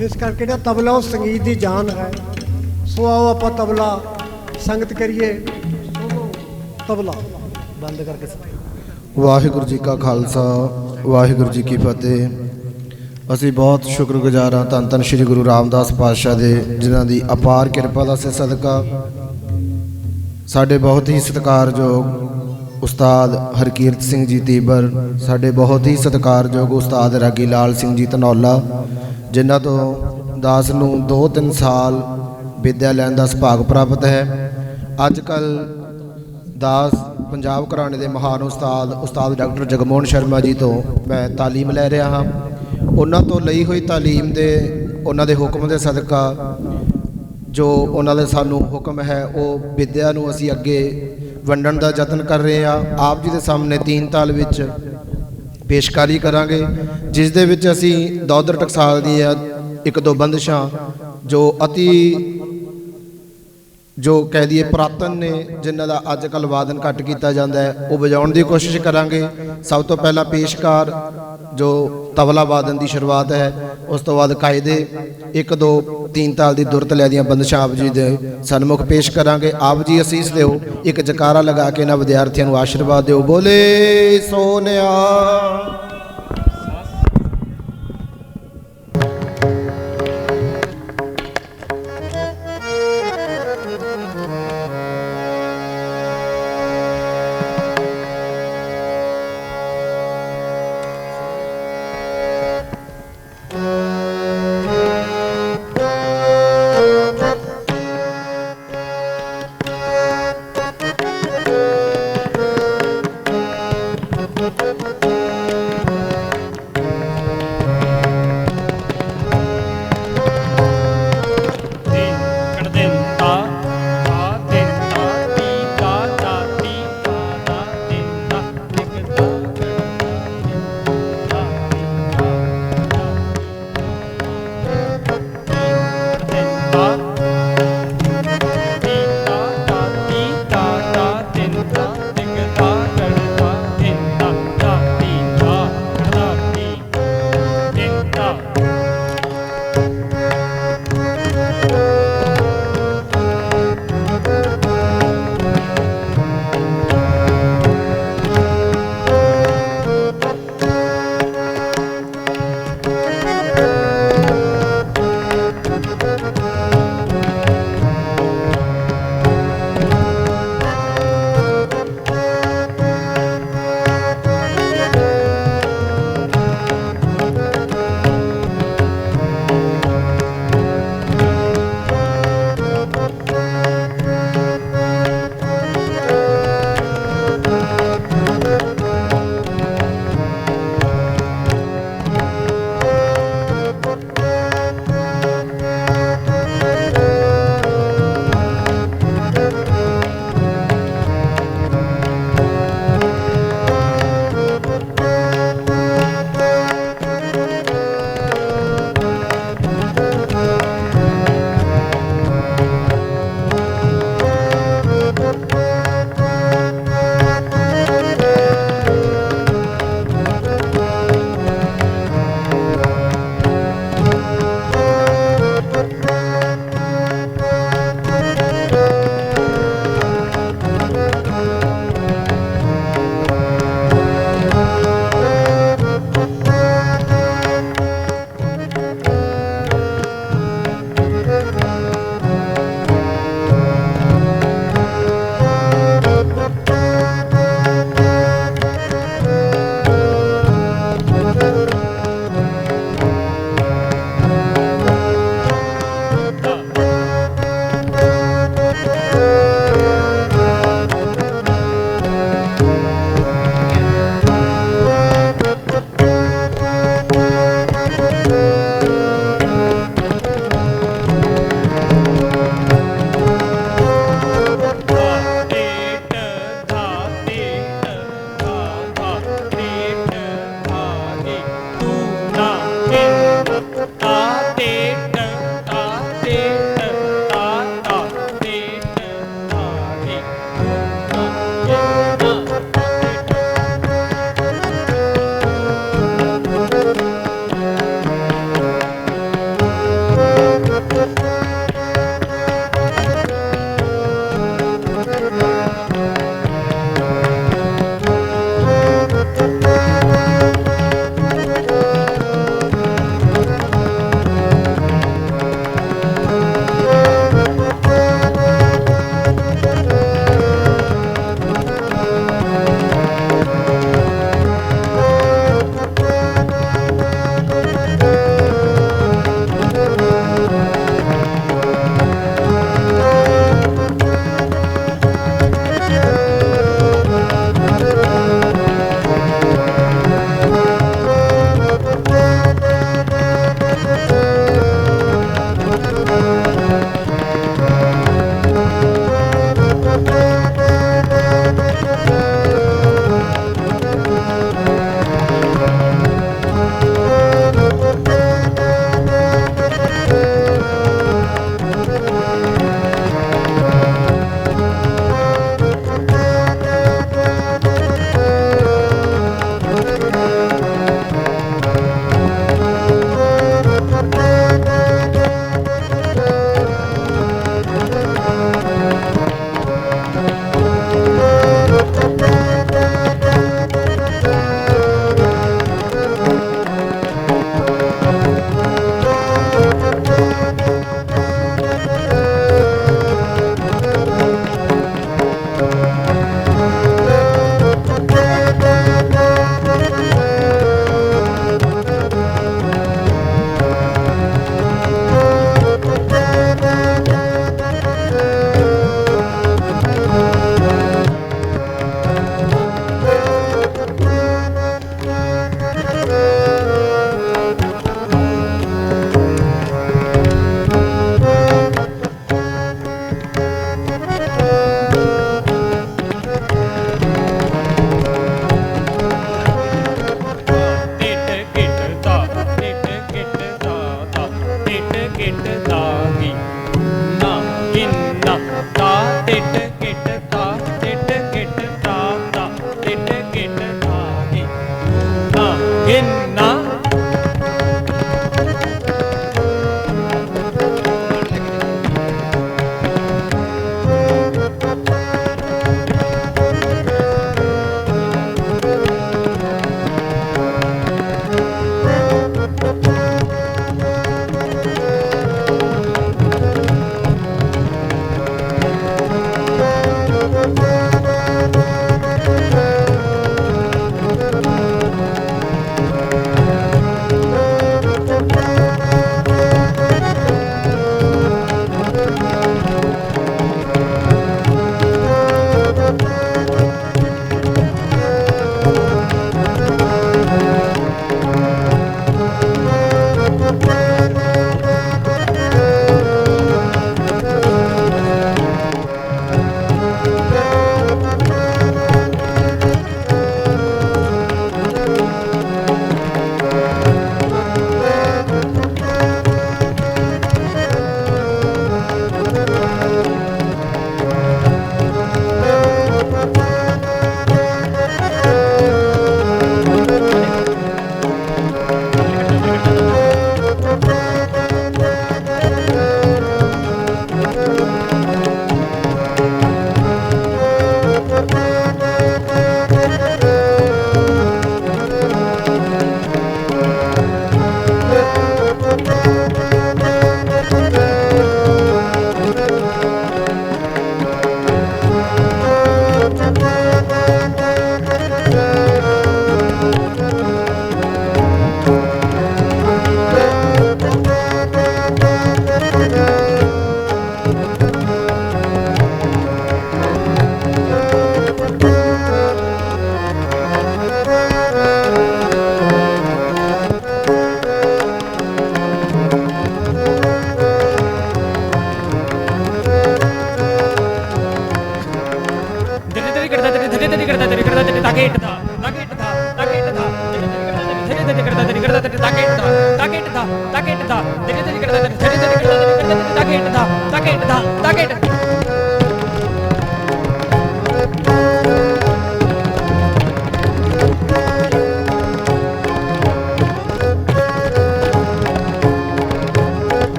ਇਸ ਕਰਕੇ ਜਿਹੜਾ ਤਬਲਾ ਉਹ ਸੰਗੀਤ ਦੀ ਜਾਨ ਹੈ। ਸੋ ਆਓ ਆਪਾਂ ਤਬਲਾ, ਸੰਗਤ ਕਰੀਏ। ਤਬਲਾ। ਬੰਦ ਕਰਕੇ ਵਾਹਿਗੁਰੂ ਜੀ ਕਾ ਖਾਲਸਾ, ਵਾਹਿਗੁਰੂ ਜੀ ਕੀ ਫਤਿਹ। ਅਸੀਂ ਬਹੁਤ ਸ਼ੁਕਰਗੁਜ਼ਾਰ ਹਾਂ ਧੰਨ ਧੰਨ ਸ੍ਰੀ ਗੁਰੂ ਰਾਮਦਾਸ ਪਾਤਸ਼ਾਹ ਦੇ, ਜਿਨ੍ਹਾਂ ਦੀ ਅਪਾਰ ਕਿਰਪਾ ਦਾ ਸੇ ਸਦਕਾ। ਸਾਡੇ ਬਹੁਤ ਹੀ ਸਤਿਕਾਰਯੋਗ ਉਸਤਾਦ ਹਰਕੀਰਤ ਸਿੰਘ ਜੀ ਤੀਬਰ, ਸਾਡੇ ਬਹੁਤ ਹੀ ਸਤਿਕਾਰਯੋਗ ਉਸਤਾਦ ਰਾਗੀ ਲਾਲ ਸਿੰਘ ਜੀ ਧਨੌਲਾ, ਜਿਨ੍ਹਾਂ ਤੋਂ ਦਾਸ ਨੂੰ 2-3 ਸਾਲ ਵਿਦਿਆ ਲੈਣ ਦਾ ਸੁਭਾਗ ਪ੍ਰਾਪਤ ਹੈ। ਅੱਜ ਕੱਲ ਦਾਸ ਪੰਜਾਬ ਘਰਾਣੇ ਦੇ ਮਹਾਨ ਉਸਤਾਦ ਉਸਤਾਦ ਡਾਕਟਰ ਜਗਮੋਹਨ ਸ਼ਰਮਾ ਜੀ ਤੋਂ ਮੈਂ ਤਾਲੀਮ ਲੈ ਰਿਹਾ ਹਾਂ। ਉਹਨਾਂ ਤੋਂ ਲਈ ਹੋਈ ਤਾਲੀਮ ਦੇ, ਉਹਨਾਂ ਦੇ ਹੁਕਮ ਦੇ ਸਦਕਾ ਜੋ ਉਹਨਾਂ ਦੇ ਸਾਨੂੰ ਹੁਕਮ ਹੈ, ਉਹ ਵਿਦਿਆ ਨੂੰ ਅਸੀਂ ਅੱਗੇ ਵੰਡਣ ਦਾ ਯਤਨ ਕਰ ਰਹੇ ਹਾਂ। ਆਪ ਜੀ ਦੇ ਸਾਹਮਣੇ ਤੀਨ ਤਾਲ ਵਿੱਚ ਪੇਸ਼ਕਾਰੀ ਕਰਾਂਗੇ, ਜਿਸ ਦੇ ਵਿੱਚ ਅਸੀਂ ਦੌਦਰ ਟਕਸਾਲ ਦੀ ਇੱਕ ਦੋ ਬੰਦਸ਼ਾਂ ਜੋ ਅਤੀ ਜੋ ਕਹਿ ਦਈਏ ਪੁਰਾਤਨ ਨੇ, ਜਿਨ੍ਹਾਂ ਦਾ ਅੱਜ ਕੱਲ ਵਾਦਨ ਘੱਟ ਕੀਤਾ ਜਾਂਦਾ ਹੈ, ਉਹ ਵਜਾਉਣ ਦੀ ਕੋਸ਼ਿਸ਼ ਕਰਾਂਗੇ। ਸਭ ਤੋਂ ਪਹਿਲਾਂ ਪੇਸ਼ਕਾਰ ਜੋ ਤਬਲਾ ਵਾਦਨ ਦੀ ਸ਼ੁਰੂਆਤ ਹੈ। ਉਸ ਤੋਂ ਬਾਅਦ ਕਾਇਦੇ ਇੱਕ ਦੋ ਤੀਨ ਤਾਲ ਦੀ ਦੁਰਤ ਲੈ ਦੀਆਂ ਬੰਦਸ਼ਾਂ ਆਪ ਜੀ ਦੇ ਸਨਮੁਖ ਪੇਸ਼ ਕਰਾਂਗੇ। ਆਪ ਜੀ ਅਸੀਸ ਦਿਓ, ਇੱਕ ਜਕਾਰਾ ਲਗਾ ਕੇ ਇਹਨਾਂ ਵਿਦਿਆਰਥੀਆਂ ਨੂੰ ਆਸ਼ੀਰਵਾਦ ਦਿਓ। ਬੋਲੇ ਸੋਨਿਆ।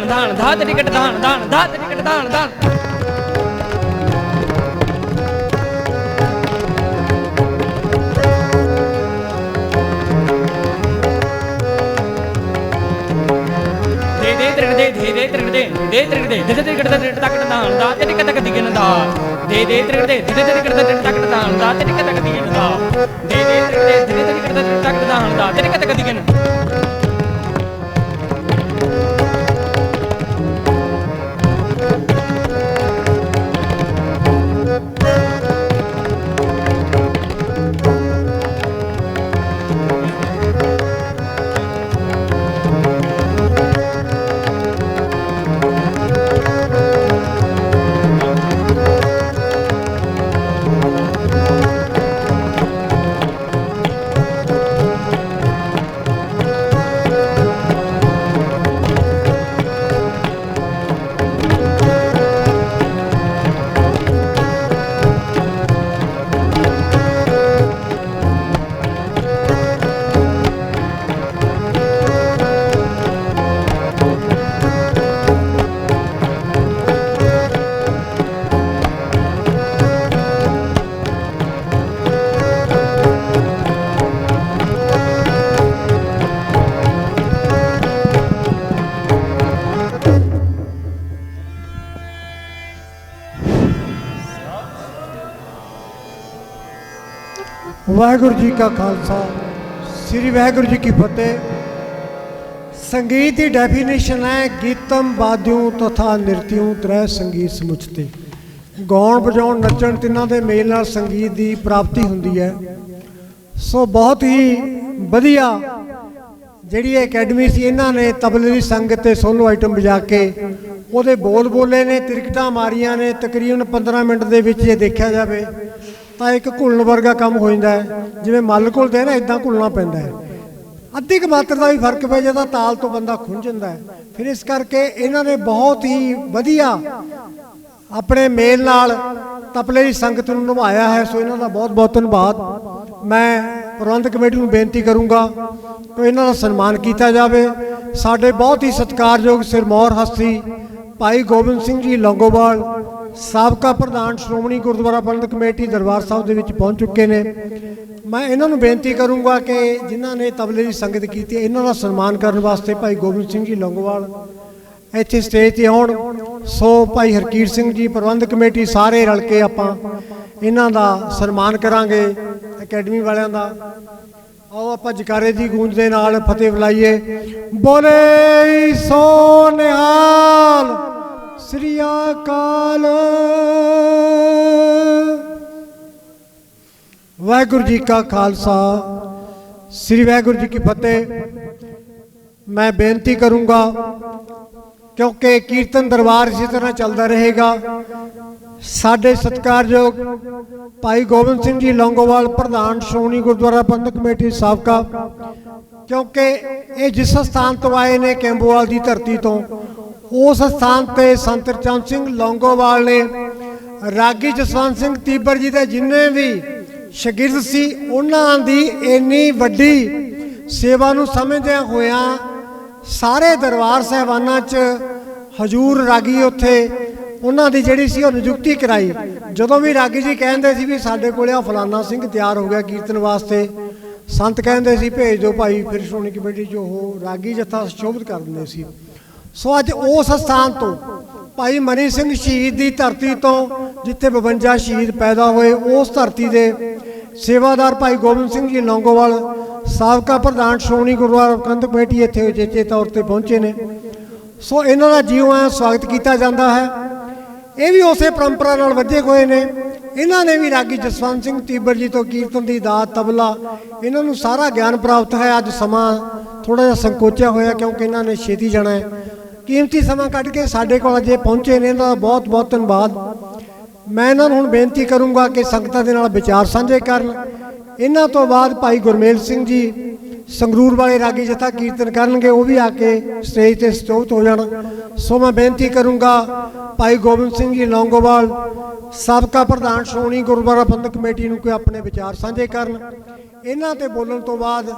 ਦਾਨ ਦਾਨ ਦਾਤ ਟਿਕਟ ਦਾਨ ਦਾਨ ਦਾਤ ਟਿਕਟ ਦਾਨ ਦਾਨ ਦੇ ਦੇ ਤ੍ਰਿਣ ਦੇ ਦੇ ਦੇ ਤ੍ਰਿਣ ਦੇ ਦੇ ਤ੍ਰਿਣ ਦੇ ਦੇ ਤ੍ਰਿਣ ਦਾ ਤ੍ਰਿਣ ਤੱਕ ਦਾਨ ਦਾਤ ਟਿਕਟ ਤੱਕ ਦਿਗਨ ਦਾ ਦੇ ਦੇ ਤ੍ਰਿਣ ਦੇ ਦੇ ਤ੍ਰਿਣ ਦਾ ਤ੍ਰਿਣ ਤੱਕ ਦਾਨ ਦਾਤ ਟਿਕਟ ਤੱਕ ਦਿਗਨ ਦਾ ਦੇ ਦੇ ਤ੍ਰਿਣ ਦੇ ਦੇ ਤ੍ਰਿਣ ਦਾ ਤ੍ਰਿਣ ਤੱਕ ਦਾਨ ਦਾਤ ਟਿਕਟ ਤੱਕ ਦਿਗਨ ਵਾਹਿਗੁਰੂ ਜੀ ਕਾ ਖਾਲਸਾ, ਸ੍ਰੀ ਵਾਹਿਗੁਰੂ ਜੀ ਕੀ ਫਤਿਹ। ਸੰਗੀਤ ਦੀ ਡੈਫੀਨੇਸ਼ਨ ਹੈ ਗੀਤਮ ਵਾਦਿਓ ਤਥਾ ਨਿਰਤਿਓ ਤ੍ਰੈ ਸੰਗੀਤ ਸਮੁਚਤੇ। ਗਾਉਣ, ਵਜਾਉਣ, ਨੱਚਣ ਤਿੰਨਾਂ ਦੇ ਮੇਲ ਨਾਲ ਸੰਗੀਤ ਦੀ ਪ੍ਰਾਪਤੀ ਹੁੰਦੀ ਹੈ। ਸੋ ਬਹੁਤ ਹੀ ਵਧੀਆ ਜਿਹੜੀ ਅਕੈਡਮੀ ਸੀ, ਇਹਨਾਂ ਨੇ ਤਬਲੇ ਦੀ ਸੰਗਤ ਤੇ ਸੋਲੋ ਆਈਟਮ ਵਜਾ ਕੇ ਉਹਦੇ ਬੋਲ ਬੋਲੇ ਨੇ, ਤਿਰਕਟਾਂ ਮਾਰੀਆਂ ਨੇ, ਤਕਰੀਬਨ 15 ਮਿੰਟ ਦੇ ਵਿੱਚ ਇਹ ਦੇਖਿਆ ਜਾਵੇ। ਤਾਂ ਇੱਕ ਘੁਲਣ ਵਰਗਾ ਕੰਮ ਹੋ ਜਾਂਦਾ ਹੈ। ਜਿਵੇਂ ਮੱਲ ਘੁਲਦੇ ਨਾ ਇਦਾਂ ਘੁਲਣਾ ਪੈਂਦਾ ਹੈ। ਅੱਧੀ ਕੁ ਮਾਤਰ ਦਾ ਵੀ ਫ਼ਰਕ ਪੈ ਜਾਂਦਾ, ਤਾਲ ਤੋਂ ਬੰਦਾ ਖੁੰਝ ਜਾਂਦਾ ਫਿਰ ਇਸ ਕਰਕੇ ਇਹਨਾਂ ਨੇ ਬਹੁਤ ਹੀ ਵਧੀਆ ਆਪਣੇ ਮੇਲ ਨਾਲ ਤਪਲੇ ਦੀ ਸੰਗਤ ਨੂੰ ਨਿਭਾਇਆ ਹੈ। ਸੋ ਇਹਨਾਂ ਦਾ ਬਹੁਤ ਬਹੁਤ ਧੰਨਵਾਦ। ਮੈਂ ਪ੍ਰਬੰਧਕ ਕਮੇਟੀ ਨੂੰ ਬੇਨਤੀ ਕਰੂੰਗਾ ਕਿ ਇਹਨਾਂ ਦਾ ਸਨਮਾਨ ਕੀਤਾ ਜਾਵੇ। ਸਾਡੇ ਬਹੁਤ ਹੀ ਸਤਿਕਾਰਯੋਗ ਸਿਰਮੌਰ ਹਸਤੀ ਭਾਈ ਗੋਬਿੰਦ ਸਿੰਘ ਜੀ ਲੰਗੋਵਾਲ ਸਾਬਕਾ ਪ੍ਰਧਾਨ ਸ਼੍ਰੋਮਣੀ ਗੁਰਦੁਆਰਾ ਪ੍ਰਬੰਧਕ ਕਮੇਟੀ ਦਰਬਾਰ ਸਾਹਿਬ ਦੇ ਵਿੱਚ ਪਹੁੰਚ ਚੁੱਕੇ ਨੇ। ਮੈਂ ਇਹਨਾਂ ਨੂੰ ਬੇਨਤੀ ਕਰੂੰਗਾ ਕਿ ਜਿਨ੍ਹਾਂ ਨੇ ਤਬਲੇ ਦੀ ਸੰਗਤ ਕੀਤੀ ਹੈ, ਇਹਨਾਂ ਦਾ ਸਨਮਾਨ ਕਰਨ ਵਾਸਤੇ ਭਾਈ ਗੋਬਿੰਦ ਸਿੰਘ ਜੀ ਲੰਗੋਵਾਲ ਇੱਥੇ ਸਟੇਜ ਤੇ ਆਉਣ। ਸੋ ਭਾਈ ਹਰਕੀਰ ਸਿੰਘ ਜੀ ਪ੍ਰਬੰਧਕ ਕਮੇਟੀ ਸਾਰੇ ਰਲ ਕੇ ਆਪਾਂ ਇਹਨਾਂ ਦਾ ਸਨਮਾਨ ਕਰਾਂਗੇ ਅਕੈਡਮੀ ਵਾਲਿਆਂ ਦਾ। ਆਓ ਆਪਾਂ ਜਕਾਰੇ ਦੀ ਗੂੰਜ ਦੇ ਨਾਲ ਫਤਿਹ ਬੁਲਾਈਏ ਬੋਲੇ ਸੋ ਨਿਹਾਲ। ਸ੍ਰੀ ਅਕਾਲ ਵਾਹਿਗੁਰੂ ਜੀ ਕਾ ਖਾਲਸਾ, ਸ੍ਰੀ ਵਾਹਿਗੁਰੂ ਜੀ ਕੀ ਫਤਿਹ। ਮੈਂ ਬੇਨਤੀ ਕਰੂੰਗਾ, ਕਿਉਂਕਿ ਕੀਰਤਨ ਦਰਬਾਰ ਇਸੇ ਤਰ੍ਹਾਂ ਚੱਲਦਾ ਰਹੇਗਾ। ਸਾਡੇ ਸਤਿਕਾਰਯੋਗ ਭਾਈ ਗੋਬਿੰਦ ਸਿੰਘ ਜੀ ਲੌਂਗੋਵਾਲ, ਪ੍ਰਧਾਨ ਸ਼੍ਰੋਮਣੀ ਗੁਰਦੁਆਰਾ ਪ੍ਰਬੰਧਕ ਕਮੇਟੀ ਸਾਬਕਾ, ਕਿਉਂਕਿ ਇਹ ਜਿਸ ਸਥਾਨ ਤੋਂ ਆਏ ਨੇ ਕੈਂਬੋਵਾਲ ਦੀ ਧਰਤੀ ਤੋਂ ਉਸ ਸਥਾਨ ਤੇ ਸੰਤ ਚੰਦ ਸਿੰਘ ਲੌਂਗੋਵਾਲ ਨੇ ਰਾਗੀ ਜਸਵੰਤ ਸਿੰਘ ਤੀਬਰ ਜੀ ਦੇ ਜਿੰਨੇ ਵੀ ਸ਼ਾਗਿਰਦ ਸੀ, ਉਹਨਾਂ ਦੀ ਇੰਨੀ ਵੱਡੀ ਸੇਵਾ ਨੂੰ ਸਮਝਦਿਆਂ ਹੋਇਆਂ ਸਾਰੇ ਦਰਬਾਰ ਸਾਹਿਬਾਨਾਂ 'ਚ ਹਜੂਰ ਰਾਗੀ ਉੱਥੇ ਉਹਨਾਂ ਦੀ ਜਿਹੜੀ ਸੀ ਉਹ ਨਿਯੁਕਤੀ ਕਰਾਈ। ਜਦੋਂ ਵੀ ਰਾਗੀ ਜੀ ਕਹਿੰਦੇ ਸੀ ਵੀ ਸਾਡੇ ਕੋਲੇ ਆ ਫਲਾਨਾ ਸਿੰਘ ਤਿਆਰ ਹੋ ਗਿਆ ਕੀਰਤਨ ਵਾਸਤੇ, ਸੰਤ ਕਹਿੰਦੇ ਸੀ ਭੇਜ ਦਿਓ ਭਾਈ, ਫਿਰ ਸ਼੍ਰੋਮਣੀ ਕਮੇਟੀ 'ਚ ਉਹ ਰਾਗੀ ਜਥਾ ਸ਼ੋਭਤ ਕਰ ਦਿੰਦੇ ਸੀ। ਸੋ ਅੱਜ ਉਸ ਸਥਾਨ ਤੋਂ ਭਾਈ ਮਨੀ ਸਿੰਘ ਸ਼ਹੀਦ ਦੀ ਧਰਤੀ ਤੋਂ ਜਿੱਥੇ 52 ਸ਼ਹੀਦ ਪੈਦਾ ਹੋਏ, ਉਸ ਧਰਤੀ ਦੇ ਸੇਵਾਦਾਰ ਭਾਈ ਗੋਬਿੰਦ ਸਿੰਘ ਜੀ ਲੌਂਗੋਵਾਲ, ਸਾਬਕਾ ਪ੍ਰਧਾਨ ਸ਼੍ਰੋਮਣੀ ਗੁਰਦੁਆਰਾ ਪ੍ਰਬੰਧਕ ਕਮੇਟੀ ਇੱਥੇ ਉਚੇਚੇ ਤੌਰ ਤੇ ਪਹੁੰਚੇ ਨੇ। ਸੋ ਇਹਨਾਂ ਦਾ ਜੀਉ ਐ ਸਵਾਗਤ ਕੀਤਾ ਜਾਂਦਾ ਹੈ। ਇਹ ਵੀ ਉਸੇ ਪਰੰਪਰਾ ਨਾਲ ਵੱਜੇ ਹੋਏ ਨੇ। ਇਹਨਾਂ ਨੇ ਵੀ ਰਾਗੀ ਜਸਵੰਤ ਸਿੰਘ ਤੀਬਰ ਜੀ ਤੋਂ ਕੀਰਤਨ ਦੀ ਦਾਤ, ਤਬਲਾ, ਇਹਨਾਂ ਨੂੰ ਸਾਰਾ ਗਿਆਨ ਪ੍ਰਾਪਤ ਹੈ। ਅੱਜ ਸਮਾਂ ਥੋੜਾ ਜਿਹਾ ਸੰਕੋਚਿਆ ਹੋਇਆ ਕਿਉਂਕਿ ਇਹਨਾਂ ਨੇ ਛੇਤੀ ਜਾਣਾ ਹੈ। ਕੀਮਤੀ ਸਮਾਂ ਕੱਢ ਕੇ ਸਾਡੇ ਕੋਲ ਅਜੇ ਪਹੁੰਚੇ ਨੇ, ਇਹਨਾਂ ਦਾ ਬਹੁਤ ਬਹੁਤ ਧੰਨਵਾਦ। ਮੈਂ ਇਹਨਾਂ ਨੂੰ ਹੁਣ ਬੇਨਤੀ ਕਰੂੰਗਾ ਕਿ ਸੰਗਤਾਂ ਦੇ ਨਾਲ ਵਿਚਾਰ ਸਾਂਝੇ ਕਰਨ। ਇਹਨਾਂ ਤੋਂ ਬਾਅਦ ਭਾਈ ਗੁਰਮੇਲ ਸਿੰਘ ਜੀ ਸੰਗਰੂਰ ਵਾਲੇ ਰਾਗੀ ਜਥਾ ਕੀਰਤਨ ਕਰਨਗੇ, ਉਹ ਵੀ ਆ ਕੇ ਸਟੇਜ ਤੇ ਸਟੋਤ ਹੋ ਜਾਣ। ਸੋ ਮੈਂ ਬੇਨਤੀ ਕਰੂੰਗਾ ਭਾਈ ਗੋਬਿੰਦ ਸਿੰਘ ਜੀ ਲੌਂਗੋਵਾਲ, ਸਾਬਕਾ ਪ੍ਰਧਾਨ ਸ਼੍ਰੋਮਣੀ ਗੁਰਦੁਆਰਾ ਪ੍ਰਬੰਧਕ ਕਮੇਟੀ ਨੂੰ ਕੋਈ ਆਪਣੇ ਵਿਚਾਰ ਸਾਂਝੇ ਕਰਨ। ਇਹਨਾਂ ਤੇ ਬੋਲਣ ਤੋਂ ਬਾਅਦ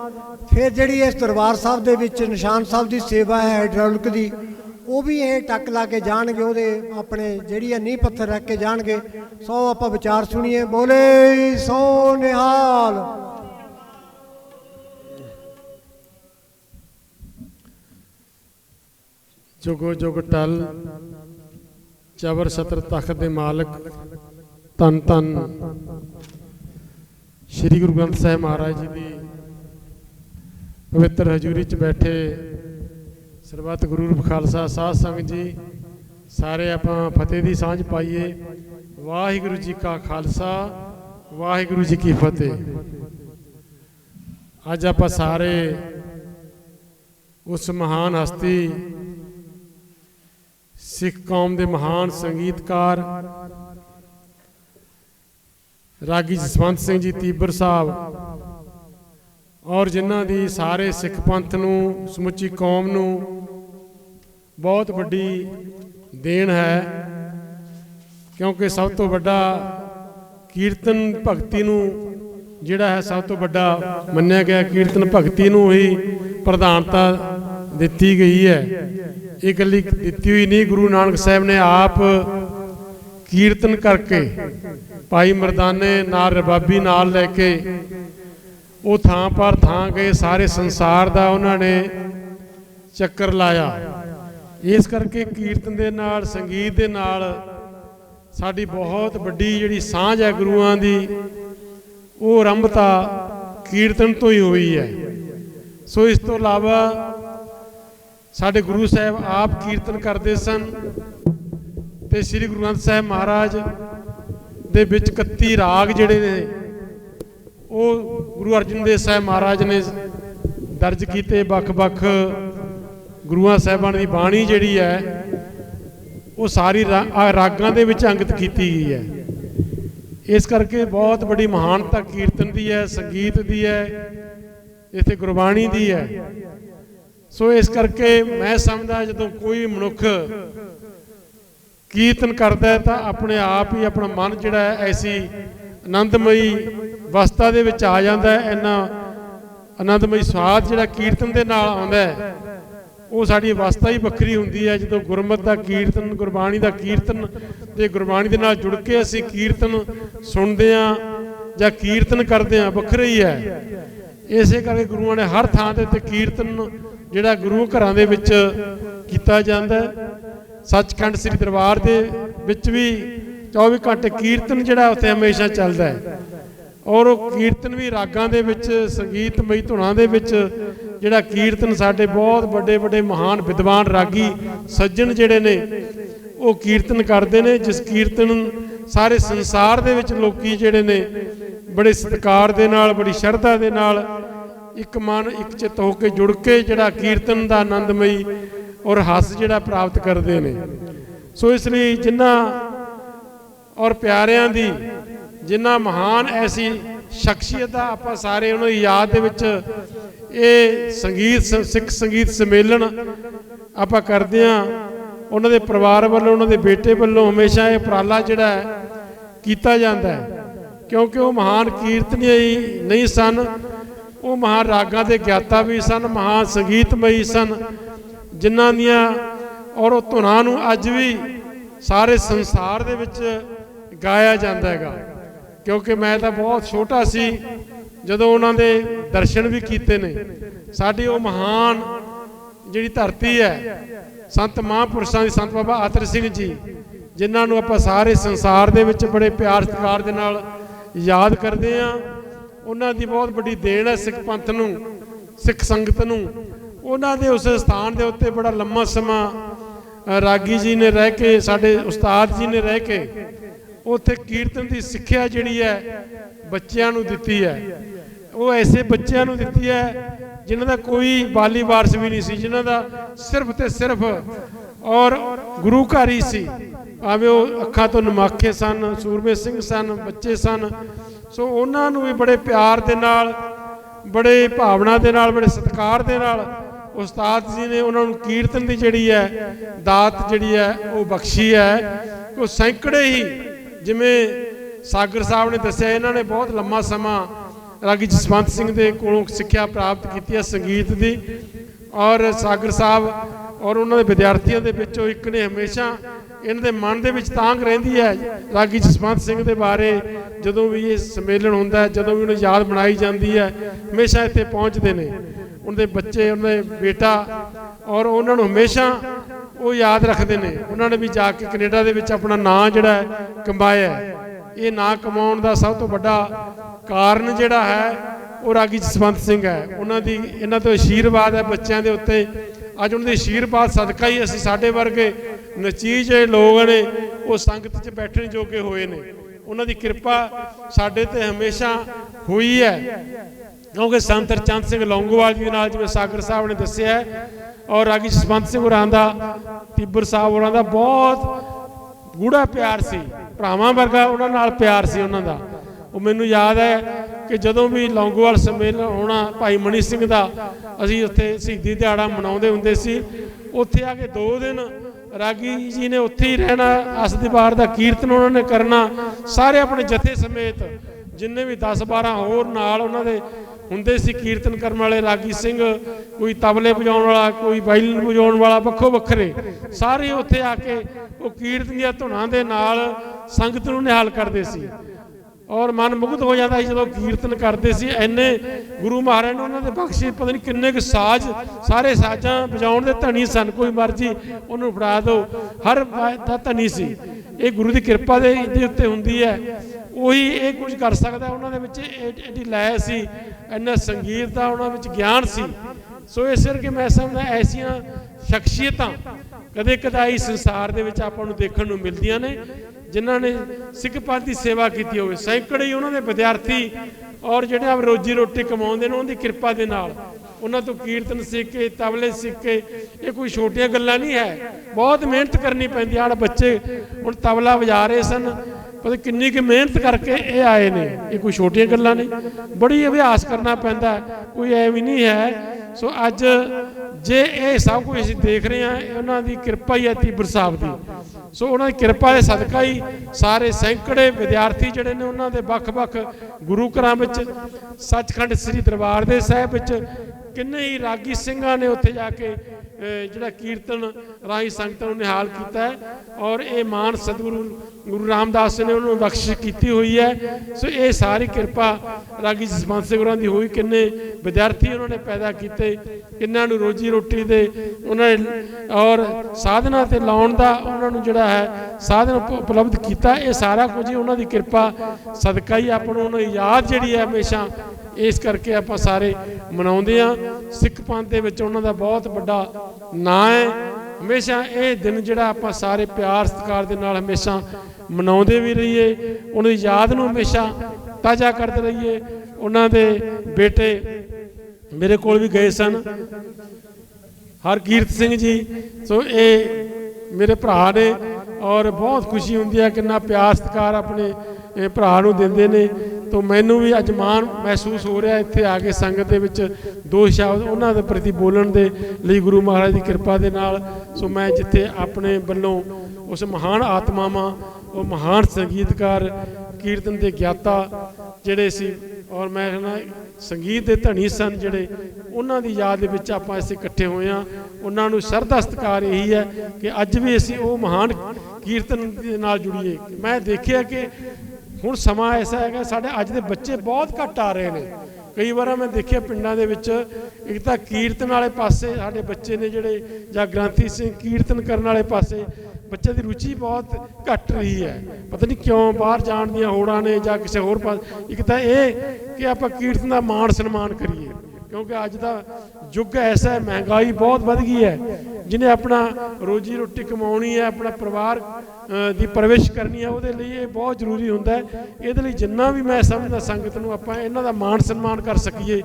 ਫਿਰ ਜਿਹੜੀ ਇਸ ਦਰਬਾਰ ਸਾਹਿਬ ਦੇ ਵਿੱਚ ਨਿਸ਼ਾਨ ਸਾਹਿਬ ਦੀ ਸੇਵਾ ਹੈ ਹਾਈਡ੍ਰੋਲਿਕ ਦੀ ਉਹ ਵੀ ਇਹ ਟੱਕ ਲਾ ਕੇ ਜਾਣਗੇ, ਉਹਦੇ ਆਪਣੇ ਜਿਹੜੀ ਆ ਨੀਂਹ ਪੱਥਰ ਰੱਖ ਕੇ ਜਾਣਗੇ। ਸੋ ਆਪਾਂ ਵਿਚਾਰ ਸੁਣੀਏ। ਬੋਲੇ, ਸੋ ਨਿਹਾਲ। ਜੁਗੋ ਜੁਗ ਟਲ, ਚਵਰ ਸਤਰ ਤਖਤ ਦੇ ਮਾਲਕ ਤਨ ਤਨ ਸ੍ਰੀ ਗੁਰੂ ਗ੍ਰੰਥ ਸਾਹਿਬ ਮਹਾਰਾਜ ਜੀ ਦੀ ਪਵਿੱਤਰ ਹਜ਼ੂਰੀ 'ਚ ਬੈਠੇ ਸਰਬੱਤ ਗੁਰੂ ਰੂਪ ਖਾਲਸਾ ਸਾਧ ਸੰਗਤ ਜੀ, ਸਾਰੇ ਆਪਾਂ ਫਤਿਹ ਦੀ ਸਾਂਝ ਪਾਈਏ। ਵਾਹਿਗੁਰੂ ਜੀ ਕਾ ਖਾਲਸਾ, ਵਾਹਿਗੁਰੂ ਜੀ ਕੀ ਫਤਿਹ। ਅੱਜ ਆਪਾਂ ਸਾਰੇ ਉਸ ਮਹਾਨ ਹਸਤੀ, ਸਿੱਖ ਕੌਮ ਦੇ ਮਹਾਨ ਸੰਗੀਤਕਾਰ, ਰਾਗੀ ਜਸਵੰਤ ਸਿੰਘ ਜੀ ਤੀਬਰ ਸਾਹਿਬ, ਔਰ ਜਿਨ੍ਹਾਂ ਦੀ ਸਾਰੇ ਸਿੱਖ ਪੰਥ ਨੂੰ, ਸਮੁੱਚੀ ਕੌਮ ਨੂੰ ਬਹੁਤ ਵੱਡੀ ਦੇਣ ਹੈ, ਕਿਉਂਕਿ ਸਭ ਤੋਂ ਵੱਡਾ ਕੀਰਤਨ ਭਗਤੀ ਨੂੰ ਜਿਹੜਾ ਹੈ ਸਭ ਤੋਂ ਵੱਡਾ ਮੰਨਿਆ ਗਿਆ, ਕੀਰਤਨ ਭਗਤੀ ਨੂੰ ਹੀ ਪ੍ਰਧਾਨਤਾ ਦਿੱਤੀ ਗਈ ਹੈ। ਇਹ ਗੱਲੀ ਦਿੱਤੀ ਹੋਈ ਨਹੀਂ, ਗੁਰੂ ਨਾਨਕ ਸਾਹਿਬ ਨੇ ਆਪ ਕੀਰਤਨ ਕਰਕੇ ਭਾਈ ਮਰਦਾਨੇ ਨਾਲ, ਰਬਾਬੀ ਨਾਲ ਲੈ ਕੇ ਉਹ ਥਾਂ ਪਰ ਥਾਂ ਗਏ, ਸਾਰੇ ਸੰਸਾਰ ਦਾ ਉਹਨਾਂ ਨੇ ਚੱਕਰ ਲਾਇਆ। ਇਸ ਕਰਕੇ ਕੀਰਤਨ ਦੇ ਨਾਲ, ਸੰਗੀਤ ਦੇ ਨਾਲ ਸਾਡੀ ਬਹੁਤ ਵੱਡੀ ਜਿਹੜੀ ਸਾਂਝ ਹੈ ਗੁਰੂਆਂ ਦੀ, ਉਹ ਆਰੰਭਤਾ ਕੀਰਤਨ ਤੋਂ ਹੀ ਹੋਈ ਹੈ। ਸੋ ਇਸ ਤੋਂ ਇਲਾਵਾ ਸਾਡੇ ਗੁਰੂ ਸਾਹਿਬ ਆਪ ਕੀਰਤਨ ਕਰਦੇ ਸਨ ਤੇ ਸ੍ਰੀ ਗੁਰੂ ਗ੍ਰੰਥ ਸਾਹਿਬ ਮਹਾਰਾਜ ਦੇ ਵਿੱਚ 31 ਰਾਗ ਜਿਹੜੇ ਨੇ, ਉਹ ਗੁਰੂ ਅਰਜਨ ਦੇਵ ਸਾਹਿਬ ਮਹਾਰਾਜ ਨੇ ਦਰਜ ਕੀਤੇ ਵੱਖ-ਵੱਖ ਗੁਰੂਆਂ ਸਾਹਿਬਾਨ ਦੀ ਬਾਣੀ ਜਿਹੜੀ ਹੈ, ਉਹ ਸਾਰੀ ਰਾਗਾਂ ਦੇ ਵਿੱਚ ਅੰਗਤ ਕੀਤੀ ਗਈ ਹੈ। ਇਸ ਕਰਕੇ ਬਹੁਤ ਵੱਡੀ ਮਹਾਨਤਾ ਕੀਰਤਨ ਦੀ ਹੈ, ਸੰਗੀਤ ਦੀ ਹੈ, ਇੱਥੇ ਗੁਰਬਾਣੀ ਦੀ ਹੈ। ਸੋ ਇਸ ਕਰਕੇ ਮੈਂ ਸਮਝਦਾ ਜਦੋਂ ਕੋਈ ਮਨੁੱਖ ਕੀਰਤਨ ਕਰਦਾ ਤਾਂ ਆਪਣੇ ਆਪ ਹੀ ਆਪਣਾ ਮਨ ਜਿਹੜਾ ਹੈ, ਐਸੀ ਆਨੰਦਮਈ ਅਵਸਥਾ ਦੇ ਵਿੱਚ ਆ ਜਾਂਦਾ ਹੈ। ਇੰਨਾ ਆਨੰਦਮਈ ਸਵਾਦ ਜਿਹੜਾ ਕੀਰਤਨ ਦੇ ਨਾਲ ਆਉਂਦਾ ਹੈ। ਉਹ ਸਾਡੀ ਅਵਸਥਾ ਹੀ ਵੱਖਰੀ ਹੁੰਦੀ ਹੈ। ਜਦੋਂ ਗੁਰਮਤ ਦਾ ਕੀਰਤਨ, ਗੁਰਬਾਣੀ ਦਾ ਕੀਰਤਨ ਤੇ ਗੁਰਬਾਣੀ ਦੇ ਨਾਲ ਜੁੜ ਕੇ ਅਸੀਂ ਕੀਰਤਨ ਸੁਣਦੇ ਆ ਜਾਂ ਕੀਰਤਨ ਕਰਦੇ ਆ ਵੱਖਰੇ ਹੀ ਹੈ। ਇਸੇ ਕਰਕੇ ਗੁਰੂਆਂ ਨੇ ਹਰ ਥਾਂ ਦੇ ਉੱਤੇ ਕੀਰਤਨ ਜਿਹੜਾ ਗੁਰੂ ਘਰਾਂ ਦੇ ਵਿੱਚ ਕੀਤਾ ਜਾਂਦਾ ਸੱਚਖੰਡ ਸ੍ਰੀ ਦਰਬਾਰ ਦੇ ਵਿੱਚ ਵੀ 24 ਘੰਟੇ ਕੀਰਤਨ ਜਿਹੜਾ ਉੱਥੇ ਹਮੇਸ਼ਾ ਚੱਲਦਾ ਹੈ। ਔਰ ਉਹ ਕੀਰਤਨ ਵੀ ਰਾਗਾਂ ਦੇ ਵਿੱਚ ਸੰਗੀਤਮਈ ਧੁਨਾਂ ਦੇ ਵਿੱਚ, ਜਿਹੜਾ ਕੀਰਤਨ ਸਾਡੇ ਬਹੁਤ ਵੱਡੇ ਵੱਡੇ ਮਹਾਨ ਵਿਦਵਾਨ ਰਾਗੀ ਸੱਜਣ ਜਿਹੜੇ ਨੇ, ਉਹ ਕੀਰਤਨ ਕਰਦੇ ਨੇ, ਜਿਸ ਕੀਰਤਨ ਸਾਰੇ ਸੰਸਾਰ ਦੇ ਵਿੱਚ ਲੋਕੀ ਜਿਹੜੇ ਨੇ, ਬੜੇ ਸਤਿਕਾਰ ਦੇ ਨਾਲ, ਬੜੀ ਸ਼ਰਧਾ ਦੇ ਨਾਲ, ਇੱਕ ਮਨ ਇੱਕ ਚਿੱਤ ਹੋ ਕੇ ਜੁੜ ਕੇ ਜਿਹੜਾ ਕੀਰਤਨ ਦਾ ਆਨੰਦਮਈ ਔਰ ਹੱਸ ਜਿਹੜਾ ਪ੍ਰਾਪਤ ਕਰਦੇ ਨੇ। ਸੋ ਇਸ ਲਈ ਜਿਨ੍ਹਾਂ ਔਰ ਪਿਆਰਿਆਂ ਦੀ ਜਿਨ੍ਹਾਂ ਮਹਾਨ ਐਸੀ ਸ਼ਖਸੀਅਤ ਆ ਆਪਾਂ ਸਾਰੇ ਉਹਨਾਂ ਦੀ ਯਾਦ ਦੇ ਵਿੱਚ ਇਹ ਸੰਗੀਤ ਸ- ਸਿੱਖ ਸੰਗੀਤ ਸੰਮੇਲਨ ਆਪਾਂ ਕਰਦੇ ਆ ਉਹਨਾਂ ਦੇ ਪਰਿਵਾਰ ਵੱਲੋਂ, ਉਹਨਾਂ ਦੇ ਬੇਟੇ ਵੱਲੋਂ ਹਮੇਸ਼ਾ ਇਹ ਉਪਰਾਲਾ ਜਿਹੜਾ ਕੀਤਾ ਜਾਂਦਾ ਹੈ। ਕਿਉਂਕਿ ਉਹ ਮਹਾਨ ਕੀਰਤਨੀ ਹੀ ਨਹੀਂ ਸਨ, ਉਹ ਮਹਾਨ ਰਾਗਾਂ ਦੇ ਗਿਆਤਾ ਵੀ ਸਨ, ਮਹਾਨ ਸੰਗੀਤਮਈ ਸਨ। ਜਿਨ੍ਹਾਂ ਦੀਆਂ ਔਰ ਉਹ ਧੁਨਾਂ ਨੂੰ ਅੱਜ ਵੀ ਸਾਰੇ ਸੰਸਾਰ ਦੇ ਵਿੱਚ ਗਾਇਆ ਜਾਂਦਾ ਹੈਗਾ। ਕਿਉਂਕਿ ਮੈਂ ਤਾਂ ਬਹੁਤ ਛੋਟਾ ਸੀ, ਜਦੋਂ ਉਹਨਾਂ ਦੇ ਦਰਸ਼ਨ ਵੀ ਕੀਤੇ ਨੇ। ਸਾਡੀ ਉਹ ਮਹਾਨ ਜਿਹੜੀ ਧਰਤੀ ਹੈ, ਸੰਤ ਮਹਾਂਪੁਰਸ਼ਾਂ ਦੀ ਸੰਤ ਬਾਬਾ ਆਤਰ ਸਿੰਘ ਜੀ, ਜਿਨ੍ਹਾਂ ਨੂੰ ਆਪਾਂ ਸਾਰੇ ਸੰਸਾਰ ਦੇ ਵਿੱਚ ਬੜੇ ਪਿਆਰ ਸਤਿਕਾਰ ਦੇ ਨਾਲ ਯਾਦ ਕਰਦੇ ਆ ਉਹਨਾਂ ਦੀ ਬਹੁਤ ਵੱਡੀ ਦੇਣ ਹੈ ਸਿੱਖ ਪੰਥ ਨੂੰ, ਸਿੱਖ ਸੰਗਤ ਨੂੰ। ਉਹਨਾਂ ਦੇ ਉਸ ਸਥਾਨ ਦੇ ਉੱਤੇ ਬੜਾ ਲੰਮਾ ਸਮਾਂ ਰਾਗੀ ਜੀ ਨੇ ਰਹਿ ਕੇ, ਸਾਡੇ ਉਸਤਾਦ ਜੀ ਨੇ ਰਹਿ ਕੇ ਉੱਥੇ ਕੀਰਤਨ ਦੀ ਸਿੱਖਿਆ ਜਿਹੜੀ ਹੈ ਬੱਚਿਆਂ ਨੂੰ ਦਿੱਤੀ ਹੈ। ਉਹ ਐਸੇ ਬੱਚਿਆਂ ਨੂੰ ਦਿੱਤੀ ਹੈ ਜਿਨ੍ਹਾਂ ਦਾ ਕੋਈ ਬਾਲੀ ਵਾਰਸ ਵੀ ਨਹੀਂ ਸੀ, ਜਿਨ੍ਹਾਂ ਦਾ ਸਿਰਫ ਤੇ ਸਿਰਫ ਔਰ ਗੁਰੂ ਘਰ ਹੀ ਸੀ। ਭਾਵੇਂ ਉਹ ਅੱਖਾਂ ਤੋਂ ਨਮਾਖੇ ਸਨ, ਸੂਰਮੇ ਸਿੰਘ ਸਨ, ਬੱਚੇ ਸਨ। ਸੋ ਉਹਨਾਂ ਨੂੰ ਵੀ ਬੜੇ ਪਿਆਰ ਦੇ ਨਾਲ, ਬੜੇ ਭਾਵਨਾ ਦੇ ਨਾਲ, ਬੜੇ ਸਤਿਕਾਰ ਦੇ ਨਾਲ ਉਸਤਾਦ ਜੀ ਨੇ ਉਹਨਾਂ ਨੂੰ ਕੀਰਤਨ ਦੀ ਜਿਹੜੀ ਹੈ, ਦਾਤ ਜਿਹੜੀ ਹੈ, ਉਹ ਬਖਸ਼ੀ ਹੈ। ਉਹ ਸੈਂਕੜੇ ਹੀ ਜਿਵੇਂ ਸਾਗਰ ਸਾਹਿਬ ਨੇ ਦੱਸਿਆ, ਇਹਨਾਂ ਨੇ ਬਹੁਤ ਲੰਮਾ ਸਮਾਂ ਰਾਗੀ ਜਸਵੰਤ ਸਿੰਘ ਦੇ ਕੋਲੋਂ ਸਿੱਖਿਆ ਪ੍ਰਾਪਤ ਕੀਤੀ ਹੈ ਸੰਗੀਤ ਦੀ। ਔਰ ਸਾਗਰ ਸਾਹਿਬ ਔਰ ਉਹਨਾਂ ਦੇ ਵਿਦਿਆਰਥੀਆਂ ਦੇ ਵਿੱਚੋਂ ਇੱਕ ਨੇ ਹਮੇਸ਼ਾ ਇਹਨਾਂ ਦੇ ਮਨ ਦੇ ਵਿੱਚ ਤਾਂਗ ਰਹਿੰਦੀ ਹੈ ਰਾਗੀ ਜਸਵੰਤ ਸਿੰਘ ਦੇ ਬਾਰੇ, ਜਦੋਂ ਵੀ ਇਹ ਸੰਮੇਲਨ ਹੁੰਦਾ ਜਦੋਂ ਵੀ ਉਹਨੂੰ ਯਾਦ ਬਣਾਈ ਜਾਂਦੀ ਹੈ, ਹਮੇਸ਼ਾ ਇੱਥੇ ਪਹੁੰਚਦੇ ਨੇ। ਉਹਨਾਂ ਦੇ ਬੱਚੇ ਉਹਨਾਂ ਦੇ ਬੇਟਾ ਔਰ ਉਹਨਾਂ ਨੂੰ ਹਮੇਸ਼ਾ ਉਹ ਯਾਦ ਰੱਖਦੇ ਨੇ। ਉਹਨਾਂ ਨੇ ਵੀ ਜਾ ਕੇ ਕੈਨੇਡਾ ਦੇ ਵਿੱਚ ਆਪਣਾ ਨਾਂ ਜਿਹੜਾ ਕਮਾਇਆ ਇਹ ਨਾਂ ਕਮਾਉਣ ਦਾ ਸਭ ਤੋਂ ਵੱਡਾ ਕਾਰਨ ਜਿਹੜਾ ਹੈ, ਉਹ ਰਾਗੀ ਜਸਵੰਤ ਸਿੰਘ ਹੈ। ਉਹਨਾਂ ਦੀ, ਇਹਨਾਂ ਤੋਂ ਆਸ਼ੀਰਵਾਦ ਹੈ ਬੱਚਿਆਂ ਦੇ ਉੱਤੇ। ਅੱਜ ਉਹਨਾਂ ਦੇ ਆਸ਼ੀਰਵਾਦ ਸਦਕਾ ਹੀ ਅਸੀਂ ਸਾਡੇ ਵਰਗੇ ਨਚੀਜ ਜਿਹੜੇ ਲੋਕ ਨੇ, ਉਹ ਸੰਗਤ 'ਚ ਬੈਠਣ ਜੋਗੇ ਹੋਏ ਨੇ। ਉਹਨਾਂ ਦੀ ਕਿਰਪਾ ਸਾਡੇ ਤੇ ਹਮੇਸ਼ਾ ਹੋਈ ਹੈ। ਕਿਉਂਕਿ ਸੰਤ ਚੰਦ ਸਿੰਘ ਲੌਂਗੋਵਾਲ ਜੀ ਨਾਲ ਜਿਵੇਂ ਸਾਗਰ ਸਾਹਿਬ ਨੇ ਦੱਸਿਆ ਔਰ ਰਾਗੀ ਜਸਵੰਤ ਸਿੰਘ ਹੋਰਾਂ ਦਾ, ਤੀਬਰ ਸਾਹਿਬ ਹੋਰਾਂ ਦਾ ਬਹੁਤ ਗੂੜਾ ਪਿਆਰ ਸੀ। ਭਰਾਵਾਂ ਵਰਗਾ ਉਹਨਾਂ ਨਾਲ ਪਿਆਰ ਸੀ ਉਹਨਾਂ ਦਾ। ਉਹ ਮੈਨੂੰ ਯਾਦ ਹੈ ਕਿ ਜਦੋਂ ਵੀ ਲੌਂਗੋਵਾਲ ਸੰਮੇਲਨ ਹੋਣਾ ਭਾਈ ਮਣੀ ਸਿੰਘ ਦਾ, ਅਸੀਂ ਉੱਥੇ ਸ਼ਹੀਦੀ ਦਿਹਾੜਾ ਮਨਾਉਂਦੇ ਹੁੰਦੇ ਸੀ। ਉੱਥੇ ਆ ਕੇ ਦੋ ਦਿਨ ਰਾਗੀ ਜੀ ਨੇ ਉੱਥੇ ਹੀ ਰਹਿਣਾ ਅਸ ਦੀ ਦਾ ਕੀਰਤਨ ਉਹਨਾਂ ਨੇ ਕਰਨਾ, ਸਾਰੇ ਆਪਣੇ ਜਥੇ ਸਮੇਤ ਜਿੰਨੇ ਵੀ 10 12 ਹੋਰ ਨਾਲ ਉਹਨਾਂ ਦੇ ਹੁੰਦੇ ਸੀ ਕੀਰਤਨ ਕਰਨ ਵਾਲੇ ਰਾਗੀ ਸਿੰਘ, ਕੋਈ ਤਬਲੇ ਵਜਾਉਣ ਵਾਲਾ, ਕੋਈ ਵਾਇਲਨ ਵਜਾਉਣ ਵਾਲਾ, ਵੱਖੋ ਵੱਖਰੇ, ਸਾਰੇ ਉੱਥੇ ਆ ਕੇ ਉਹ ਕੀਰਤਨ ਦੀਆਂ ਧੁਨਾਂ ਦੇ ਨਾਲ ਸੰਗਤ ਨੂੰ ਨਿਹਾਲ ਕਰਦੇ ਸੀ। ਔਰ ਮਨ ਮੁਗਧ ਹੋ ਜਾਂਦਾ ਸੀ ਜਦੋਂ ਕੀਰਤਨ ਕਰਦੇ ਸੀ। ਐਨੇ ਗੁਰੂ ਮਹਾਰਾਜ ਨੇ ਉਹਨਾਂ ਦੇ ਬਖਸ਼ੇ ਪਤਾ ਨਹੀਂ ਕਿੰਨੇ ਕੁ ਸਾਜ਼, ਸਾਰੇ ਸਾਜ਼ਾਂ ਵਜਾਉਣ ਦੇ ਧਣੀ ਸਨ। ਕੋਈ ਮਰਜ਼ੀ ਉਹਨੂੰ ਫੜਾ ਦਿਓ। ਹਰ ਬਾਤ ਦਾ ਧਣੀ ਸੀ। ਇਹ ਗੁਰੂ ਦੀ ਕਿਰਪਾ ਦੇ ਉੱਤੇ ਹੁੰਦੀ ਹੈ। ਉਹੀ ਇਹ ਕੁਝ ਕਰ ਸਕਦਾ, ਉਹਨਾਂ ਦੇ ਵਿੱਚ ਇਹ- ਐਡੀ ਲੈ ਸੀ, ਇੰਨਾ ਸੰਗੀਤ ਦਾ ਉਹਨਾਂ ਵਿੱਚ ਗਿਆਨ ਸੀ। ਸੋ ਇਸ ਕਰਕੇ ਮੈਂ ਸਮਝਦਾ ਐਸੀਆਂ ਸ਼ਖਸੀਅਤਾਂ ਕਦੇ ਕਦਾਈ ਸੰਸਾਰ ਦੇ ਵਿੱਚ ਆਪਾਂ ਨੂੰ ਦੇਖਣ ਨੂੰ ਮਿਲਦੀਆਂ ਨੇ, ਜਿਨ੍ਹਾਂ ਨੇ ਸਿੱਖ ਪੰਥ ਦੀ ਸੇਵਾ ਕੀਤੀ ਹੋਵੇ। ਸੈਂਕੜੇ ਹੀ ਉਹਨਾਂ ਦੇ ਵਿਦਿਆਰਥੀ ਔਰ ਜਿਹੜੇ ਆ ਰੋਜੀ ਰੋਟੀ ਕਮਾਉਂਦੇ ਨੇ ਉਹਨਾਂ ਦੀ ਕਿਰਪਾ ਦੇ ਨਾਲ। ਉਹਨਾਂ ਤੋਂ ਕੀਰਤਨ ਸਿੱਖ ਕੇ ਤਬਲੇ ਸਿੱਖ ਕੇ ਇਹ ਕੋਈ ਛੋਟੀਆਂ ਗੱਲਾਂ ਨਹੀਂ ਹੈ। ਬਹੁਤ ਮਿਹਨਤ ਕਰਨੀ ਪੈਂਦੀ ਆ। ਬੱਚੇ ਹੁਣ ਤਬਲਾ ਵਜਾ ਰਹੇ ਸਨ। ਪਤਾ ਕਿੰਨੀ ਕੁ ਮਿਹਨਤ ਕਰਕੇ ਇਹ ਆਏ ਨੇ। ਇਹ ਕੋਈ ਛੋਟੀਆਂ ਗੱਲਾਂ ਨਹੀਂ ਬੜੀ ਅਭਿਆਸ ਕਰਨਾ ਪੈਂਦਾ ਕੋਈ ਐਵੇਂ ਨਹੀਂ ਹੈ। ਸੋ ਅੱਜ ਜੇ ਇਹ ਸਭ ਕੁਝ ਅਸੀਂ ਦੇਖ ਰਹੇ ਹਾਂ, ਇਹ ਉਹਨਾਂ ਦੀ ਕਿਰਪਾ ਹੀ ਹੈ ਤੀਬਰ ਸਾਹਿਬ ਦੀ। ਸੋ ਉਹਨਾਂ ਦੀ ਕਿਰਪਾ ਦੇ ਸਦਕਾ ਹੀ ਸਾਰੇ ਸੈਂਕੜੇ ਵਿਦਿਆਰਥੀ ਜਿਹੜੇ ਨੇ ਉਹਨਾਂ ਦੇ ਵੱਖ-ਵੱਖ ਗੁਰੂ ਘਰਾਂ ਵਿੱਚ, ਸੱਚਖੰਡ ਸ੍ਰੀ ਦਰਬਾਰ ਦੇ ਸਾਹਿਬ ਵਿੱਚ, ਕਿੰਨੇ ਹੀ ਰਾਗੀ ਸਿੰਘਾਂ ਨੇ ਉੱਥੇ ਜਾ ਕੇ ਜਿਹੜਾ ਕੀਰਤਨ ਰਾਹੀਂ ਸੰਗਤਾਂ ਨੂੰ ਨਿਹਾਲ ਕੀਤਾ ਹੈ ਔਰ ਇਹ ਮਾਨ ਸਤਿਗੁਰੂ ਗੁਰੂ ਰਾਮਦਾਸ ਨੇ ਉਹਨਾਂ ਨੂੰ ਬਖਸ਼ਿਸ਼ ਕੀਤੀ ਹੋਈ ਹੈ। ਸੋ ਇਹ ਸਾਰੀ ਕਿਰਪਾ ਰਾਗੀ ਜਸਵੰਤ ਸਿੰਘ ਗੁਰਾਂ ਦੀ ਹੋਈ, ਕਿੰਨੇ ਵਿਦਿਆਰਥੀ ਉਹਨਾਂ ਨੇ ਪੈਦਾ ਕੀਤੇ ਕਿੰਨਾਂ ਨੂੰ ਰੋਜੀ ਰੋਟੀ ਦੇ, ਉਹਨਾਂ ਨੇ ਔਰ ਸਾਧਨਾ ਤੇ ਲਾਉਣ ਦਾ ਉਹਨਾਂ ਨੂੰ ਜਿਹੜਾ ਹੈ ਸਾਧਨ ਉਪਲਬਧ ਕੀਤਾ। ਇਹ ਸਾਰਾ ਕੁਝ ਉਹਨਾਂ ਦੀ ਕਿਰਪਾ, ਸਦਕਾ ਹੀ ਆਪਾਂ ਨੂੰ ਉਹਨਾਂ ਦੀ ਯਾਦ ਜਿਹੜੀ ਹੈ ਹਮੇਸ਼ਾ ਇਸ ਕਰਕੇ ਆਪਾਂ ਸਾਰੇ ਮਨਾਉਂਦੇ ਆ ਸਿੱਖ ਪੰਥ ਦੇ ਵਿੱਚ ਉਹਨਾਂ ਦਾ ਬਹੁਤ ਵੱਡਾ ਨਾਂ ਹੈ। ਹਮੇਸ਼ਾ ਇਹ ਦਿਨ ਜਿਹੜਾ ਆਪਾਂ ਸਾਰੇ ਪਿਆਰ, ਸਤਿਕਾਰ ਦੇ ਨਾਲ ਹਮੇਸ਼ਾ ਮਨਾਉਂਦੇ ਵੀ ਰਹੀਏ। ਉਹਨਾਂ ਦੀ ਯਾਦ ਨੂੰ ਹਮੇਸ਼ਾ ਤਾਜ਼ਾ ਕਰਦੇ ਰਹੀਏ। ਉਹਨਾਂ ਦੇ ਬੇਟੇ ਮੇਰੇ ਕੋਲ ਵੀ ਗਏ ਸਨ। ਹਰਕੀਰਤ ਸਿੰਘ ਜੀ, ਸੋ ਇਹ ਮੇਰੇ ਭਰਾ ਨੇ ਔਰ ਬਹੁਤ ਖੁਸ਼ੀ ਹੁੰਦੀ ਹੈ ਕਿੰਨਾ ਪਿਆਰ, ਸਤਿਕਾਰ ਆਪਣੇ ਇਹ ਭਰਾ ਨੂੰ ਦਿੰਦੇ ਨੇ। ਤੋਂ ਮੈਨੂੰ ਵੀ ਅੱਜ ਮਾਣ ਮਹਿਸੂਸ ਹੋ ਰਿਹਾ ਇੱਥੇ ਆ ਕੇ ਸੰਗਤ ਦੇ ਵਿੱਚ ਦੋ ਸ਼ਬਦ ਉਹਨਾਂ ਦੇ ਪ੍ਰਤੀ ਬੋਲਣ ਦੇ ਲਈ ਗੁਰੂ ਮਹਾਰਾਜ ਦੀ ਕਿਰਪਾ ਦੇ ਨਾਲ। ਸੋ ਮੈਂ ਜਿੱਥੇ ਆਪਣੇ ਵੱਲੋਂ ਉਸ ਮਹਾਨ ਆਤਮਾਵਾਂ ਉਹ ਮਹਾਨ ਸੰਗੀਤਕਾਰ, ਕੀਰਤਨ ਦੇ ਗਿਆਤਾ ਜਿਹੜੇ ਸੀ, ਔਰ ਮੈਂ ਕਹਿੰਦਾ ਸੰਗੀਤ ਦੇ ਧਣੀ ਸਨ ਜਿਹੜੇ, ਉਹਨਾਂ ਦੀ ਯਾਦ ਦੇ ਵਿੱਚ ਆਪਾਂ ਅਸੀਂ ਇਕੱਠੇ ਹੋਏ ਆ। ਉਹਨਾਂ ਨੂੰ ਸਰਦਾ ਸਤਿਕਾਰ ਇਹੀ ਹੈ ਕਿ ਅੱਜ ਵੀ ਅਸੀਂ ਉਹ ਮਹਾਨ ਕੀਰਤਨ ਦੇ ਨਾਲ ਜੁੜੀਏ। ਮੈਂ ਦੇਖਿਆ ਕਿ ਹੁਣ ਸਮਾਂ ਐਸਾ ਹੈਗਾ, ਸਾਡੇ ਅੱਜ ਦੇ ਬੱਚੇ ਬਹੁਤ ਘੱਟ ਆ ਰਹੇ ਨੇ। ਕਈ ਵਾਰ ਮੈਂ ਦੇਖਿਆ ਪਿੰਡਾਂ ਦੇ ਵਿੱਚ, ਇੱਕ ਤਾਂ ਕੀਰਤਨ ਵਾਲੇ ਪਾਸੇ ਸਾਡੇ ਬੱਚੇ ਨੇ ਜਿਹੜੇ, ਜਾਂ ਗ੍ਰੰਥੀ ਸਿੰਘ ਕੀਰਤਨ ਕਰਨ ਵਾਲੇ ਪਾਸੇ, ਬੱਚਿਆਂ ਦੀ ਰੁਚੀ ਬਹੁਤ ਘਟ ਰਹੀ ਹੈ। ਪਤਾ ਨਹੀਂ ਕਿਉਂ ਬਾਹਰ ਜਾਣ ਦੀਆਂ ਹੋੜਾਂ ਨੇ ਜਾਂ ਕਿਸੇ ਹੋਰ ਪਾਸੇ ਇੱਕ ਤਾਂ ਇਹ ਕਿ ਆਪਾਂ ਕੀਰਤਨ ਦਾ ਮਾਣ ਸਨਮਾਨ ਕਰੀਏ। ਕਿਉਂਕਿ ਅੱਜ ਦਾ ਯੁੱਗ ਐਸਾ ਹੈ, ਮਹਿੰਗਾਈ ਬਹੁਤ ਵੱਧ ਗਈ ਹੈ। ਜਿਹਨੇ ਆਪਣਾ ਰੋਜੀ ਰੋਟੀ ਕਮਾਉਣੀ ਹੈ, ਆਪਣਾ ਪਰਿਵਾਰ ਦੀ ਪਰਵਿਸ਼ ਕਰਨੀ ਹੈ ਉਹਦੇ ਲਈ ਇਹ ਬਹੁਤ ਜ਼ਰੂਰੀ ਹੁੰਦਾ ਹੈ। ਇਹਦੇ ਲਈ ਜਿੰਨਾ ਵੀ ਮੈਂ ਸਮਝਦਾ ਸੰਗਤ ਨੂੰ, ਆਪਾਂ ਇਹਨਾਂ ਦਾ ਮਾਣ ਸਨਮਾਨ ਕਰ ਸਕੀਏ।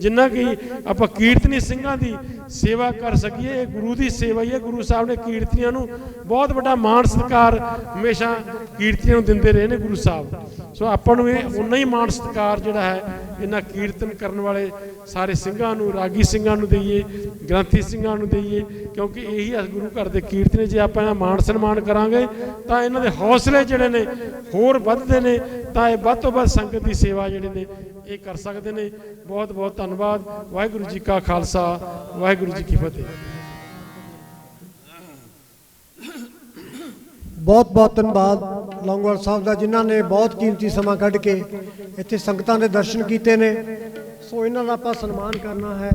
ਜਿੰਨਾ ਕਿ ਆਪਾਂ ਕੀਰਤਨੀ ਸਿੰਘਾਂ ਦੀ ਸੇਵਾ ਕਰ ਸਕੀਏ, ਇਹ ਗੁਰੂ ਦੀ ਸੇਵਾ ਹੀ ਹੈ। ਗੁਰੂ ਸਾਹਿਬ ਨੇ ਕੀਰਤਨੀਆਂ ਨੂੰ ਬਹੁਤ ਵੱਡਾ ਮਾਣ ਸਤਿਕਾਰ ਹਮੇਸ਼ਾ ਕੀਰਤਨੀਆਂ ਨੂੰ ਦਿੰਦੇ ਰਹੇ ਨੇ ਗੁਰੂ ਸਾਹਿਬ। ਸੋ ਆਪਾਂ ਨੂੰ ਇਹ ਉਨਾ ਹੀ ਮਾਣ ਸਤਿਕਾਰ ਜਿਹੜਾ ਹੈ ਇਹਨਾਂ ਕੀਰਤਨ ਕਰਨ ਵਾਲੇ ਸਾਰੇ ਸਿੰਘਾਂ ਨੂੰ, ਰਾਗੀ ਸਿੰਘਾਂ ਨੂੰ ਦਈਏ, ਗ੍ਰੰਥੀ ਸਿੰਘਾਂ ਨੂੰ ਦਈਏ, ਕਿਉਂਕਿ ਇਹੀ ਆ ਗੁਰੂ ਘਰ ਦੇ ਕੀਰਤਨ, ਜੇ ਆਪਾਂ ਇਹਨਾਂ ਮਾਣ ਸਨਮਾਨ ਕਰਾਂਗੇ, ਤਾਂ ਇਹਨਾਂ ਦੇ ਹੌਸਲੇ ਜਿਹੜੇ ਨੇ ਹੋਰ ਵੱਧਦੇ ਨੇ, ਤਾਂ ਇਹ ਵੱਧ ਤੋਂ ਵੱਧ ਸੰਗਤ ਦੀ ਸੇਵਾ ਜਿਹੜੇ ਨੇ, ਇਹ ਕਰ ਸਕਦੇ ਨੇ। ਬਹੁਤ ਬਹੁਤ ਧੰਨਵਾਦ। ਵਾਹਿਗੁਰੂ ਜੀ ਕਾ ਖਾਲਸਾ, ਵਾਹਿਗੁਰੂ ਜੀ ਕੀ ਫਤਿਹ। ਬਹੁਤ ਬਹੁਤ ਧੰਨਵਾਦ ਲੌਂਗੋਵਾਲ ਸਾਹਿਬ ਦਾ, ਜਿਨ੍ਹਾਂ ਨੇ ਬਹੁਤ ਕੀਮਤੀ ਸਮਾਂ ਕੱਢ ਕੇ ਇੱਥੇ ਸੰਗਤਾਂ ਦੇ ਦਰਸ਼ਨ ਕੀਤੇ ਨੇ। ਸੋ ਇਹਨਾਂ ਦਾ ਆਪਾਂ ਸਨਮਾਨ ਕਰਨਾ ਹੈ।